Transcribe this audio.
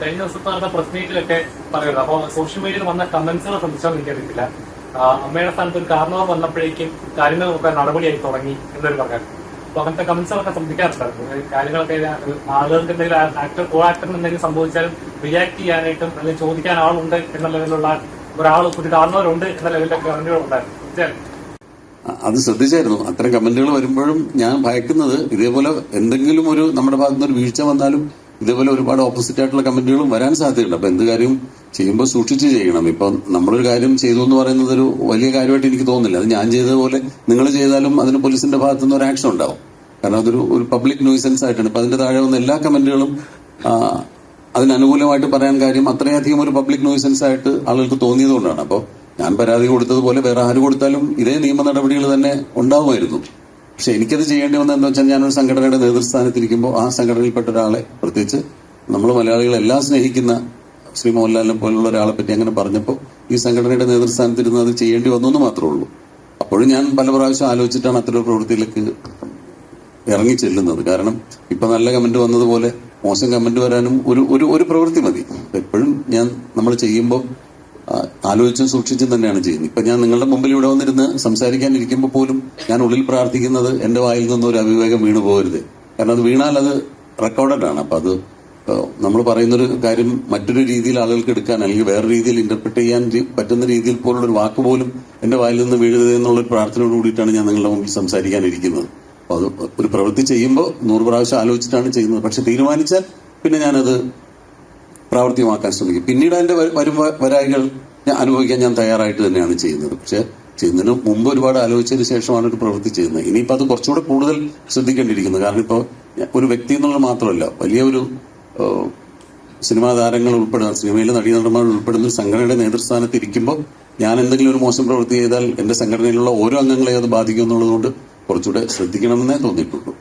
കഴിഞ്ഞ ദിവസത്തെ നടന്ന പ്രസ് മീറ്റിലൊക്കെ പറയുന്നത്. അപ്പൊ സോഷ്യൽ മീഡിയയിൽ വന്ന കമന്റ്സുകൾ സംബന്ധിച്ചാൽ എനിക്കറിയത്തില്ല അമ്മയുടെ സ്ഥാനത്ത് ഒരു കാരണവർ വന്നപ്പോഴേക്കും കാര്യങ്ങൾ നോക്കാൻ നടപടിയായി തുടങ്ങി എന്നൊരു പറയാൻ അപ്പൊ അങ്ങനത്തെ കമന്റ്സുകളൊക്കെ ശ്രദ്ധിക്കാറുണ്ടായിരുന്നു കാര്യങ്ങളൊക്കെ ആളുകൾക്ക് എന്തെങ്കിലും ആക്ടർ കോ ആക്ടറിന് എന്തെങ്കിലും സംഭവിച്ചാലും റിയാക്ട് ചെയ്യാനായിട്ടും അല്ലെങ്കിൽ ചോദിക്കാൻ ആളുണ്ട് എന്ന ലെവലിലുള്ള ഒരാൾ ഒരു കാരണവരുണ്ട് എന്ന ലെവലിലൊക്കെ കമന്റുകൾ ഉണ്ടായിരുന്നു അത് ശ്രദ്ധിച്ചായിരുന്നു. അത്തരം കമന്റുകൾ വരുമ്പോഴും ഞാൻ ഭയക്കുന്നത് ഇതേപോലെ എന്തെങ്കിലും ഒരു നമ്മുടെ ഭാഗത്തുനിന്ന് ഒരു വീഴ്ച വന്നാലും ഇതേപോലെ ഒരുപാട് ഓപ്പോസിറ്റ് ആയിട്ടുള്ള കമന്റുകളും വരാൻ സാധ്യതയുണ്ട്. അപ്പൊ എന്ത് കാര്യം ചെയ്യുമ്പോൾ സൂക്ഷിച്ച് ചെയ്യണം. ഇപ്പൊ നമ്മളൊരു കാര്യം ചെയ്തു എന്ന് പറയുന്നത് ഒരു വലിയ കാര്യമായിട്ട് എനിക്ക് തോന്നുന്നില്ല. അത് ഞാൻ ചെയ്തതുപോലെ നിങ്ങൾ ചെയ്താലും അതിന് പോലീസിന്റെ ഭാഗത്തു നിന്ന് ഒരു ആക്ഷൻ ഉണ്ടാവും. കാരണം അതൊരു ഒരു പബ്ലിക് ന്യൂസൻസ് ആയിട്ടാണ്. ഇപ്പൊ അതിന്റെ താഴെ വന്ന എല്ലാ കമന്റുകളും അതിനനുകൂലമായിട്ട് പറയാൻ കാര്യം അത്രയധികം ഒരു പബ്ലിക് ന്യൂസൻസ് ആയിട്ട് ആളുകൾക്ക് തോന്നിയതുകൊണ്ടാണ്. അപ്പോൾ ഞാൻ പരാതി കൊടുത്തതുപോലെ വേറെ ആര് കൊടുത്താലും ഇതേ നിയമ നടപടികൾ തന്നെ ഉണ്ടാവുമായിരുന്നു. പക്ഷെ എനിക്കത് ചെയ്യേണ്ടി വന്നതെന്ന് വെച്ചാൽ ഞാനൊരു സംഘടനയുടെ നേതൃസ്ഥാനത്തിരിക്കുമ്പോൾ ആ സംഘടനയിൽപ്പെട്ട ഒരാളെ പ്രത്യേകിച്ച് നമ്മൾ മലയാളികളെല്ലാം സ്നേഹിക്കുന്ന ശ്രീ മോഹൻലാലിനെ പോലുള്ള ഒരാളെ പറ്റി അങ്ങനെ പറഞ്ഞപ്പോൾ ഈ സംഘടനയുടെ നേതൃസ്ഥാനത്തിരുന്ന് അത് ചെയ്യേണ്ടി വന്നു എന്ന് മാത്രമേ ഉള്ളൂ. അപ്പോഴും ഞാൻ പല പ്രാവശ്യം ആലോചിച്ചിട്ടാണ് അത്തരം പ്രവൃത്തിയിലേക്ക് ഇറങ്ങി ചെല്ലുന്നത്. കാരണം ഇപ്പൊ നല്ല കമന്റ് വന്നതുപോലെ മോശം കമന്റ് വരാനും ഒരു ഒരു ഒരു പ്രവൃത്തി മതി. എപ്പോഴും ഞാൻ നമ്മൾ ചെയ്യുമ്പോൾ ആലോചിച്ചും സൂക്ഷിച്ചും തന്നെയാണ് ചെയ്യുന്നത്. ഇപ്പൊ ഞാൻ നിങ്ങളുടെ മുമ്പിൽ ഇവിടെ വന്നിരുന്ന് സംസാരിക്കാനിരിക്കുമ്പോൾ പോലും ഞാൻ ഉള്ളിൽ പ്രാർത്ഥിക്കുന്നത് എന്റെ വായിൽ നിന്ന് ഒരു അവിവേകം വീണു പോകരുത്. കാരണം അത് വീണാൽ അത് റെക്കോർഡഡ് ആണ്. അപ്പൊ അത് നമ്മൾ പറയുന്നൊരു കാര്യം മറ്റൊരു രീതിയിൽ ആളുകൾക്ക് എടുക്കാൻ അല്ലെങ്കിൽ വേറെ രീതിയിൽ ഇന്റർപ്രറ്റ് ചെയ്യാൻ പറ്റുന്ന രീതിയിൽ പോലുള്ള ഒരു വാക്ക് പോലും എന്റെ വായിൽ നിന്ന് വീഴരുത് എന്നുള്ള പ്രാർത്ഥനയോട് കൂടിയിട്ടാണ് ഞാൻ നിങ്ങളുടെ മുമ്പിൽ സംസാരിക്കാനിരിക്കുന്നത്. അപ്പൊ അത് ഒരു പ്രവൃത്തി ചെയ്യുമ്പോൾ നൂറ് പ്രാവശ്യം ആലോചിച്ചിട്ടാണ് ചെയ്യുന്നത്. പക്ഷെ തീരുമാനിച്ചാൽ പിന്നെ ഞാനത് പ്രാവർത്തികമാക്കാൻ ശ്രമിക്കും. പിന്നീട് അതിന്റെ വരും വരായികൾ ഞാൻ അനുഭവിക്കാൻ ഞാൻ തയ്യാറായിട്ട് തന്നെയാണ് ചെയ്യുന്നത്. പക്ഷെ ചെയ്യുന്നതിന് മുമ്പ് ഒരുപാട് ആലോചിച്ചതിന് ശേഷമാണ് ഒരു പ്രവൃത്തി ചെയ്യുന്നത്. ഇനിയിപ്പോൾ അത് കുറച്ചുകൂടെ കൂടുതൽ ശ്രദ്ധിക്കേണ്ടിയിരിക്കുന്നു. കാരണം ഇപ്പോൾ ഒരു വ്യക്തി എന്നുള്ളത് മാത്രമല്ല വലിയ ഒരു സിനിമാ താരങ്ങൾ ഉൾപ്പെടുന്ന സിനിമയിലെ നടീനടന്മാർ ഉൾപ്പെടുന്ന സംഘടനയുടെ നേതൃസ്ഥാനത്ത് ഇരിക്കുമ്പോൾ ഞാൻ എന്തെങ്കിലും ഒരു മോശം പ്രവൃത്തി ചെയ്താൽ എന്റെ സംഘടനയിലുള്ള ഓരോ അംഗങ്ങളെ അത് ബാധിക്കും എന്നുള്ളതുകൊണ്ട് കുറച്ചുകൂടെ ശ്രദ്ധിക്കണമെന്നേ തോന്നിയിട്ടുള്ളൂ.